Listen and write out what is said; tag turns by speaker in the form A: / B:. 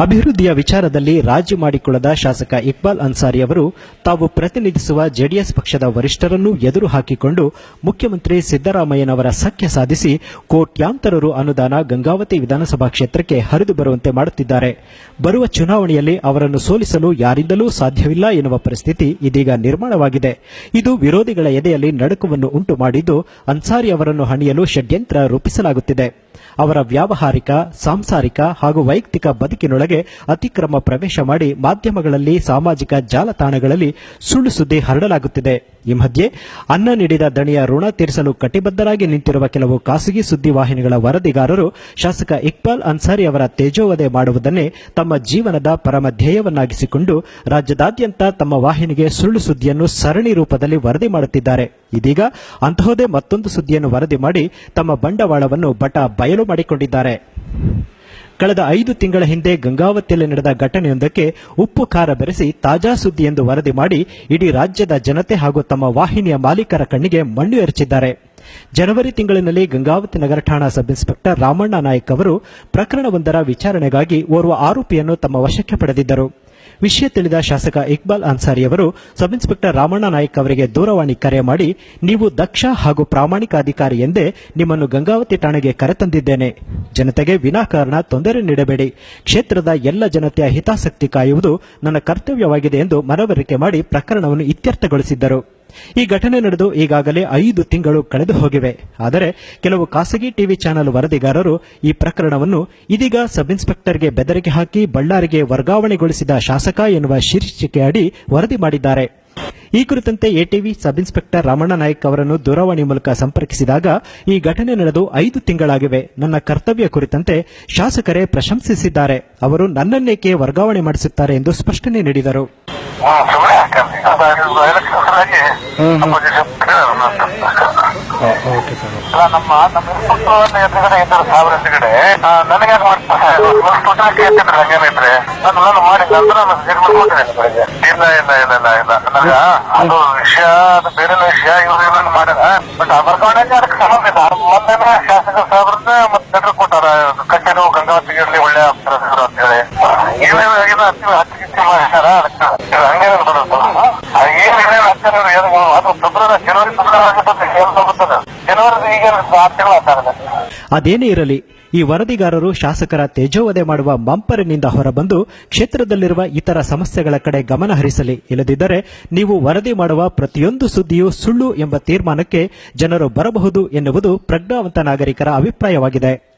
A: ಅಭಿವೃದ್ಧಿಯ ವಿಚಾರದಲ್ಲಿ ರಾಜಿ ಮಾಡಿಕೊಳ್ಳದ ಶಾಸಕ ಇಕ್ಬಾಲ್ ಅನ್ಸಾರಿ ಅವರು, ತಾವು ಪ್ರತಿನಿಧಿಸುವ ಜೆಡಿಎಸ್ ಪಕ್ಷದ ವರಿಷ್ಠರನ್ನು ಎದುರು ಹಾಕಿಕೊಂಡು ಮುಖ್ಯಮಂತ್ರಿ ಸಿದ್ದರಾಮಯ್ಯನವರ ಸಖ್ಯ ಸಾಧಿಸಿ ಕೋಟ್ಯಾಂತರ ರು ಅನುದಾನ ಗಂಗಾವತಿ ವಿಧಾನಸಭಾ ಕ್ಷೇತ್ರಕ್ಕೆ ಹರಿದು ಬರುವಂತೆ ಮಾಡುತ್ತಿದ್ದಾರೆ. ಬರುವ ಚುನಾವಣೆಯಲ್ಲಿ ಅವರನ್ನು ಸೋಲಿಸಲು ಯಾರಿಂದಲೂ ಸಾಧ್ಯವಿಲ್ಲ ಎನ್ನುವ ಪರಿಸ್ಥಿತಿ ಇದೀಗ ನಿರ್ಮಾಣವಾಗಿದೆ. ಇದು ವಿರೋಧಿಗಳ ಎದೆಯಲ್ಲಿ ನಡುಕವನ್ನು ಉಂಟು ಮಾಡಿದ್ದು ಅನ್ಸಾರಿ ಅವರನ್ನು ಹಣಿಯಲು ಷಡ್ಯಂತ್ರ ರೂಪಿಸಲಾಗುತ್ತಿದೆ. ಅವರ ವ್ಯಾವಹಾರಿಕ, ಸಾಂಸಾರಿಕ ಹಾಗೂ ವೈಯಕ್ತಿಕ ಬದುಕಿನೊಳಗೆ ಅತಿಕ್ರಮ ಪ್ರವೇಶ ಮಾಡಿ ಮಾಧ್ಯಮಗಳಲ್ಲಿ, ಸಾಮಾಜಿಕ ಜಾಲತಾಣಗಳಲ್ಲಿ ಸುಳ್ಳು ಸುದ್ದಿ ಹರಡಲಾಗುತ್ತಿದೆ. ಈ ಮಧ್ಯೆ, ಅನ್ನ ನೀಡಿದ ದಣಿಯ ಋಣ ತೀರಿಸಲು ಕಟಿಬದ್ಧರಾಗಿ ನಿಂತಿರುವ ಕೆಲವು ಖಾಸಗಿ ಸುದ್ದಿವಾಹಿನಿಗಳ ವರದಿಗಾರರು ಶಾಸಕ ಇಕ್ಬಾಲ್ ಅನ್ಸಾರಿ ಅವರ ತೇಜೋವಧೆ ಮಾಡುವುದನ್ನೇ ತಮ್ಮ ಜೀವನದ ಪರಮ ಧ್ಯೇಯವನ್ನಾಗಿಸಿಕೊಂಡು ರಾಜ್ಯದಾದ್ಯಂತ ತಮ್ಮ ವಾಹಿನಿಗೆ ಸುಳ್ಳು ಸುದ್ದಿಯನ್ನು ಸರಣಿ ರೂಪದಲ್ಲಿ ವರದಿ ಮಾಡುತ್ತಿದ್ದಾರೆ. ಇದೀಗ ಅಂತಹದೇ ಮತ್ತೊಂದು ಸುದ್ದಿಯನ್ನು ವರದಿ ಮಾಡಿ ತಮ್ಮ ಬಂಡವಾಳವನ್ನು ಬಟ ಬಯಲು ಮಾಡಿಕೊಂಡಿದ್ದಾರೆ. ಕಳೆದ ಐದು ತಿಂಗಳ ಹಿಂದೆ ಗಂಗಾವತಿಯಲ್ಲಿ ನಡೆದ ಘಟನೆಯೊಂದಕ್ಕೆ ಉಪ್ಪು ಖಾರ ಬೆರೆಸಿ ತಾಜಾ ಸುದ್ದಿ ಎಂದು ವರದಿ ಮಾಡಿ ಇಡೀ ರಾಜ್ಯದ ಜನತೆ ಹಾಗೂ ತಮ್ಮ ವಾಹಿನಿಯ ಮಾಲೀಕರ ಕಣ್ಣಿಗೆ ಮಣ್ಣು ಎರಚಿದ್ದಾರೆ. ಜನವರಿ ತಿಂಗಳಿನಲ್ಲಿ ಗಂಗಾವತಿ ನಗರ ಠಾಣಾ ಸಬ್ ಇನ್ಸ್ಪೆಕ್ಟರ್ ರಾಮಣ್ಣ ನಾಯಕ್ ಅವರು ಪ್ರಕರಣವೊಂದರ ವಿಚಾರಣೆಗಾಗಿ ಓರ್ವ ಆರೋಪಿಯನ್ನು ತಮ್ಮ ವಶಕ್ಕೆ ಪಡೆದಿದ್ದರು. ವಿಷಯ ತಿಳಿದ ಶಾಸಕ ಇಕ್ಬಾಲ್ ಅನ್ಸಾರಿ ಅವರು, ಸಬ್ ಇನ್ಸ್ಪೆಕ್ಟರ್ ರಾಮಣ್ಣ ನಾಯಕ್ ಅವರಿಗೆ ದೂರವಾಣಿ ಕರೆ ಮಾಡಿ, ನೀವು ದಕ್ಷ ಹಾಗೂ ಪ್ರಾಮಾಣಿಕ ಅಧಿಕಾರಿ ಎಂದೇ ನಿಮ್ಮನ್ನು ಗಂಗಾವತಿ ಠಾಣೆಗೆ ಕರೆತಂದಿದ್ದೇನೆ ಜನತೆಗೆ ವಿನಾಕಾರಣ ತೊಂದರೆ ನೀಡಬೇಡಿ. ಕ್ಷೇತ್ರದ ಎಲ್ಲ ಜನತೆಯ ಹಿತಾಸಕ್ತಿ ಕಾಯುವುದು ನನ್ನ ಕರ್ತವ್ಯವಾಗಿದೆ ಎಂದು ಮನವರಿಕೆ ಮಾಡಿ ಪ್ರಕರಣವನ್ನು ಇತ್ಯರ್ಥಗೊಳಿಸಿದ್ದರು. ಈ ಘಟನೆ ನಡೆದು ಈಗಾಗಲೇ ಐದು ತಿಂಗಳು ಕಳೆದು ಹೋಗಿವೆ. ಆದರೆ ಕೆಲವು ಖಾಸಗಿ ಟಿವಿ ಚಾನೆಲ್ ವರದಿಗಾರರು ಈ ಪ್ರಕರಣವನ್ನು ಇದೀಗ ಸಬ್ ಇನ್ಸ್ಪೆಕ್ಟರ್ಗೆ ಬೆದರಿಕೆ ಹಾಕಿ ಬಳ್ಳಾರಿಗೆ ವರ್ಗಾವಣೆಗೊಳಿಸಿದ ಶಾಸಕ ಎನ್ನುವ ಶೀರ್ಷಿಕೆ ಅಡಿ ವರದಿ ಮಾಡಿದ್ದಾರೆ. ಈ ಕುರಿತಂತೆ ATV sub inspector Ramanna Nayka ಅವರನ್ನು ದೂರವಾಣಿ ಮೂಲಕ ಸಂಪರ್ಕಿಸಿದಾಗ ಈ ಘಟನೆ ನಡೆದು ಐದು ತಿಂಗಳಾಗಿವೆ. ನನ್ನ ಕರ್ತವ್ಯ ಕುರಿತಂತೆ ಶಾಸಕರೇ ಪ್ರಶಂಸಿಸಿದ್ದಾರೆ. ಅವರು ನನ್ನನ್ನೇಕೆ ವರ್ಗಾವಣೆ ಮಾಡಿಸುತ್ತಾರೆ ಎಂದು ಸ್ಪಷ್ಟನೆ ನೀಡಿದರು. ಓಕೆ ಸರ್
B: ನಮ್ಮ ನಮ್ಮ ನನಗೆ ಹಂಗೇನಿದ್ರೆ ನಾನು ಇಲ್ಲ ಇಲ್ಲ ಇಲ್ಲ ಇಲ್ಲ ಇಲ್ಲ ನನಗ ಅದು ವಿಷಯ ಅದು ಬೇರೆ ವಿಷಯ ಮಾಡ್ಯಾರ ಬಟ್ ಶಾಸಕ ಮತ್ತೆ ಕೊಟ್ಟಾರ ಕಚೇರಿ ಗಂಗಾವತಿ ಒಳ್ಳೆ ಒಳ್ಳೆ
A: ಅದೇನೇ ಇರಲಿ, ಈ ವರದಿಗಾರರು ಶಾಸಕರ ತೇಜೋವಧೆ ಮಾಡುವ ಮಂಪರಿನಿಂದ ಹೊರಬಂದು ಕ್ಷೇತ್ರದಲ್ಲಿರುವ ಇತರ ಸಮಸ್ಯೆಗಳ ಕಡೆ ಗಮನ ಹರಿಸಲಿ. ಇಲ್ಲದಿದ್ದರೆ ನೀವು ವರದಿ ಮಾಡುವ ಪ್ರತಿಯೊಂದು ಸುದ್ದಿಯೂ ಸುಳ್ಳು ಎಂಬ ತೀರ್ಮಾನಕ್ಕೆ ಜನರು ಬರಬಹುದು ಎನ್ನುವುದು ಪ್ರಜ್ಞಾವಂತ ನಾಗರಿಕರ ಅಭಿಪ್ರಾಯವಾಗಿದೆ.